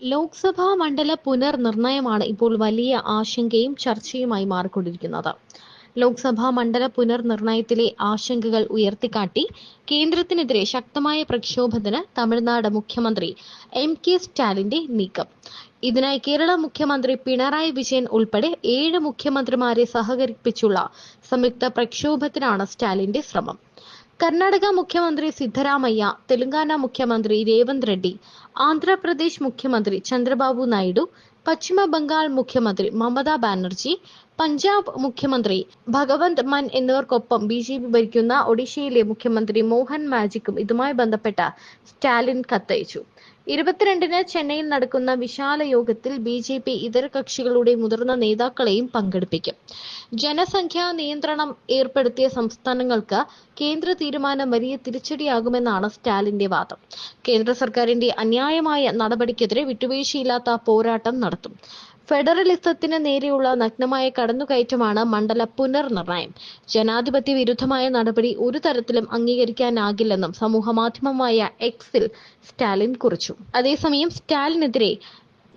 ലോക്സഭാ മണ്ഡല പുനർനിർണയമാണ് ഇപ്പോൾ വലിയ ആശങ്കയും ചർച്ചയുമായി മാറിക്കൊണ്ടിരിക്കുന്നത്. ലോക്സഭാ മണ്ഡല പുനർനിർണയത്തിലെ ആശങ്കകൾ ഉയർത്തിക്കാട്ടി കേന്ദ്രത്തിനെതിരെ ശക്തമായ പ്രക്ഷോഭത്തിന് തമിഴ്നാട് മുഖ്യമന്ത്രി എം കെ സ്റ്റാലിന്റെ നീക്കം. ഇതിനായി കേരള മുഖ്യമന്ത്രി പിണറായി വിജയൻ ഉൾപ്പെടെ ഏഴ് മുഖ്യമന്ത്രിമാരെ സഹകരിപ്പിച്ചുള്ള സംയുക്ത പ്രക്ഷോഭത്തിനാണ് സ്റ്റാലിന്റെ ശ്രമം. കർണാടക മുഖ്യമന്ത്രി സിദ്ധരാമയ്യ തെലങ്കാന മുഖ്യമന്ത്രി രേവന്ത് റെഡ്ഡി ആന്ധ്രാപ്രദേശ് മുഖ്യമന്ത്രി ചന്ദ്രബാബു നായിഡു പശ്ചിമ ബംഗാൾ മുഖ്യമന്ത്രി മമതാ ബാനർജി പഞ്ചാബ് മുഖ്യമന്ത്രി ഭഗവന്ത് മാൻ എന്നിവർക്കൊപ്പം ബി ജെ പി ഭരിക്കുന്ന ഒഡീഷയിലെ മുഖ്യമന്ത്രി മോഹൻ മാജിക്കും ഇതുമായി ബന്ധപ്പെട്ട സ്റ്റാലിൻ കത്തയച്ചു. ഇരുപത്തിരണ്ടിന് ചെന്നൈയിൽ നടക്കുന്ന വിശാല യോഗത്തിൽ ബി ജെ പി ഇതര കക്ഷികളുടെ മുതിർന്ന നേതാക്കളെയും പങ്കെടുപ്പിക്കും. ജനസംഖ്യാ നിയന്ത്രണം ഏർപ്പെടുത്തിയ സംസ്ഥാനങ്ങൾക്ക് കേന്ദ്ര തീരുമാനം വലിയ തിരിച്ചടിയാകുമെന്നാണ് സ്റ്റാലിന്റെ വാദം. കേന്ദ്ര സർക്കാരിന്റെ അന്യായമായ നടപടിക്കെതിരെ വിട്ടുവീഴ്ചയില്ലാത്ത പോരാട്ടം നടത്തും. ഫെഡറലിസത്തിന് നേരെയുള്ള നഗ്നമായ കടന്നുകയറ്റമാണ് മണ്ഡല പുനർനിർണയം. ജനാധിപത്യ വിരുദ്ധമായ നടപടി ഒരു തരത്തിലും അംഗീകരിക്കാനാകില്ലെന്നും സമൂഹമാധ്യമമായ എക്സിൽ സ്റ്റാലിൻ കുറിച്ചു. അതേസമയം സ്റ്റാലിനെതിരെ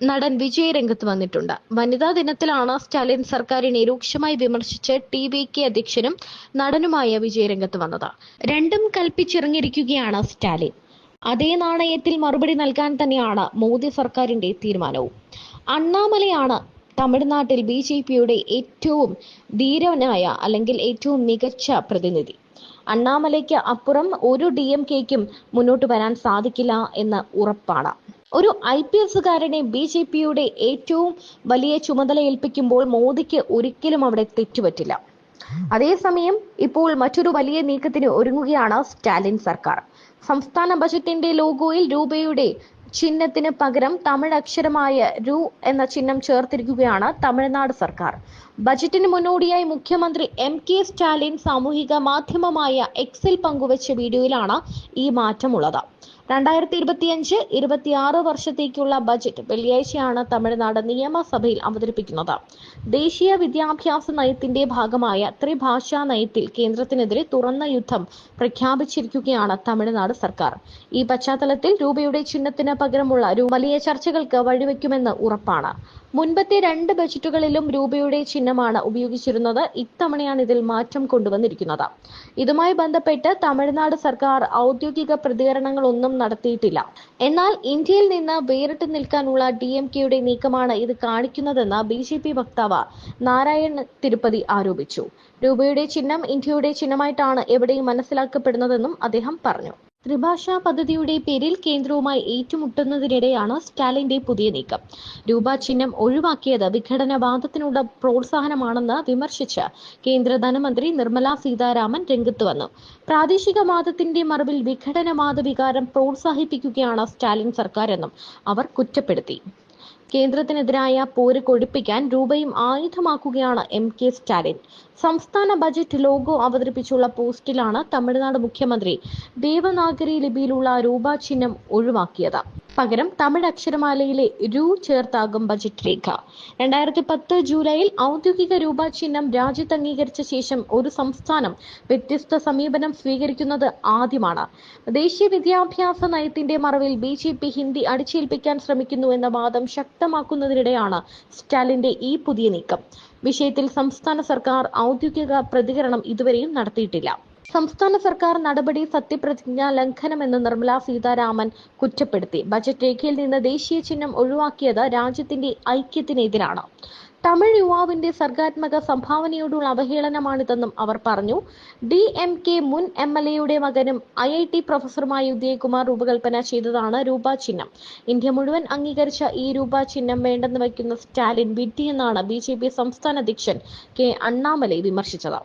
നടൻ വിജയ് രംഗത്ത് വന്നിട്ടുണ്ട്. വനിതാ ദിനത്തിലാണ് സ്റ്റാലിൻ സർക്കാരിനെ രൂക്ഷമായി വിമർശിച്ച് ടി വി കെ അധ്യക്ഷനും നടനുമായ വിജയ് രംഗത്ത് വന്നത്. രണ്ടും കൽപ്പിച്ചിറങ്ങിയിരിക്കുകയാണ് സ്റ്റാലിൻ. അതേ നാണയത്തിൽ മറുപടി നൽകാൻ തന്നെയാണ് മോദി സർക്കാരിന്റെ തീരുമാനവും. അണ്ണാമലയാണ് തമിഴ്നാട്ടിൽ ബി ജെ പിയുടെ ഏറ്റവും ധീരനായ അല്ലെങ്കിൽ ഏറ്റവും മികച്ച പ്രതിനിധി. അണ്ണാമലയ്ക്ക് അപ്പുറം ഒരു ഡി എം കെക്കും മുന്നോട്ട് വരാൻ സാധിക്കില്ല എന്ന് ഉറപ്പാണ്. ഒരു ഐ പി എസുകാരനെ ബി ജെ പിയുടെ ഏറ്റവും വലിയ ചുമതല ഏൽപ്പിക്കുമ്പോൾ മോദിക്ക് ഒരിക്കലും അവിടെ തെറ്റുപറ്റില്ല. അതേസമയം ഇപ്പോൾ മറ്റൊരു വലിയ നീക്കത്തിന് ഒരുങ്ങുകയാണ് സ്റ്റാലിൻ സർക്കാർ. സംസ്ഥാന ബജറ്റിന്റെ ലോഗോയിൽ രൂപയുടെ ചിഹ്നത്തിന് പകരം തമിഴ് അക്ഷരമായ രു എന്ന ചിഹ്നം ചേർത്തിരിക്കുകയാണ് തമിഴ്നാട് സർക്കാർ. ബജറ്റിന് മുന്നോടിയായി മുഖ്യമന്ത്രി എം കെ സ്റ്റാലിൻ സാമൂഹിക മാധ്യമമായ എക്സിൽ പങ്കുവച്ച വീഡിയോയിലാണ് ഈ മാറ്റമുള്ളത്. രണ്ടായിരത്തി ഇരുപത്തിയഞ്ച് ഇരുപത്തിയാറ് വർഷത്തേക്കുള്ള ബജറ്റ് വെള്ളിയാഴ്ചയാണ് തമിഴ്നാട് നിയമസഭയിൽ അവതരിപ്പിക്കുന്നത്. ദേശീയ വിദ്യാഭ്യാസ നയത്തിന്റെ ഭാഗമായ ത്രിഭാഷാ നയത്തിൽ കേന്ദ്രത്തിനെതിരെ തുറന്ന യുദ്ധം പ്രഖ്യാപിച്ചിരിക്കുകയാണ് തമിഴ്നാട് സർക്കാർ. ഈ പശ്ചാത്തലത്തിൽ രൂപയുടെ ചിഹ്നത്തിന് പകരമുള്ള വലിയ ചർച്ചകൾക്ക് വഴിവെക്കുമെന്ന് ഉറപ്പാണ്. മുൻപത്തെ രണ്ട് ബജറ്റുകളിലും രൂപയുടെ ചിഹ്നമാണ് ഉപയോഗിച്ചിരുന്നത്. ഇത്തവണയാണ് ഇതിൽ മാറ്റം കൊണ്ടുവന്നിരിക്കുന്നത്. ഇതുമായി ബന്ധപ്പെട്ട് തമിഴ്നാട് സർക്കാർ ഔദ്യോഗിക പ്രതികരണങ്ങളൊന്നും നടത്തിയിട്ടില്ല. എന്നാൽ ഇന്ത്യയിൽ നിന്ന് വേറിട്ട് നിൽക്കാനുള്ള ഡി എം കെയുടെ നീക്കമാണ് ഇത് കാണിക്കുന്നതെന്ന് ബി ജെ പി വക്താവ് നാരായൺ തിരുപ്പതി ആരോപിച്ചു. രൂപയുടെ ചിഹ്നം ഇന്ത്യയുടെ ചിഹ്നമായിട്ടാണ് എവിടെയും മനസ്സിലാക്കപ്പെടുന്നതെന്നും അദ്ദേഹം പറഞ്ഞു. ത്രിഭാഷാ പദ്ധതിയുടെ പേരിൽ കേന്ദ്രവുമായി ഏറ്റുമുട്ടുന്നതിനിടെയാണ് സ്റ്റാലിന്റെ പുതിയ നീക്കം. രൂപ ചിഹ്നം ഒഴിവാക്കിയത് വിഘടനവാദത്തിനുള്ള പ്രോത്സാഹനമാണെന്ന് വിമർശിച്ച് കേന്ദ്ര ധനമന്ത്രി നിർമ്മല സീതാരാമൻ രംഗത്ത് വന്നു. പ്രാദേശിക വാദത്തിന്റെ മറവിൽ വിഘടനവാദ വികാരം പ്രോത്സാഹിപ്പിക്കുകയാണ് സ്റ്റാലിൻ സർക്കാരെന്നും അവർ കുറ്റപ്പെടുത്തി. കേന്ദ്രത്തിനെതിരായ പോര് കൊഴുപ്പിക്കാൻ രൂപയും ആയുധമാക്കുകയാണ് എം കെ സ്റ്റാലിൻ. സംസ്ഥാന ബജറ്റ് ലോഗോ അവതരിപ്പിച്ചുള്ള പോസ്റ്റിലാണ് തമിഴ്നാട് മുഖ്യമന്ത്രി ദേവനാഗരി ലിപിയിലുള്ള രൂപ ചിഹ്നം ഒഴിവാക്കിയത്. പകരം തമിഴ് അക്ഷരമാലയിലെ രു ചേർത്താകും ബജറ്റ് രേഖ. രണ്ടായിരത്തി പത്ത് ജൂലൈയിൽ ഔദ്യോഗിക രൂപ ചിഹ്നം രാജ്യത്ത് അംഗീകരിച്ച ശേഷം ഒരു സംസ്ഥാനം വ്യത്യസ്ത സമീപനം സ്വീകരിക്കുന്നത് ആദ്യമാണ്. ദേശീയ വിദ്യാഭ്യാസ നയത്തിന്റെ മറവിൽ ബി ജെ പി ഹിന്ദി അടിച്ചേൽപ്പിക്കാൻ ശ്രമിക്കുന്നു എന്ന വാദം ശക്തമാക്കുന്നതിനിടെയാണ് സ്റ്റാലിന്റെ ഈ പുതിയ നീക്കം. വിഷയത്തിൽ സംസ്ഥാന സർക്കാർ ഔദ്യോഗിക പ്രതികരണം ഇതുവരെയും നടത്തിയിട്ടില്ല. സംസ്ഥാന സർക്കാർ നടപടി സത്യപ്രതിജ്ഞ ലംഘനമെന്ന് നിർമ്മല സീതാരാമൻ കുറ്റപ്പെടുത്തി. ബജറ്റ് രേഖയിൽ നിന്ന് ദേശീയ ചിഹ്നം ഒഴിവാക്കിയത് രാജ്യത്തിന്റെ ഐക്യത്തിനെതിരാണ്. തമിഴ് യുവാവിന്റെ സർഗാത്മക സംഭാവനയോടുള്ള അവഹേളനമാണിതെന്നും അവർ പറഞ്ഞു. ഡി എം കെ മുൻ എം എൽ എയുടെ മകനും ഐ ഐ ടി പ്രൊഫസറുമായ ഉദയകുമാർ രൂപകൽപ്പന ചെയ്തതാണ് രൂപ ചിഹ്നം. ഇന്ത്യ മുഴുവൻ അംഗീകരിച്ച ഈ രൂപ ചിഹ്നം വേണ്ടെന്ന് വയ്ക്കുന്ന സ്റ്റാലിൻ വിഡ്ഢിയെന്നാണ് ബി ജെ പി സംസ്ഥാന അധ്യക്ഷൻ കെ അണ്ണാമലൈ വിമർശിച്ചത്.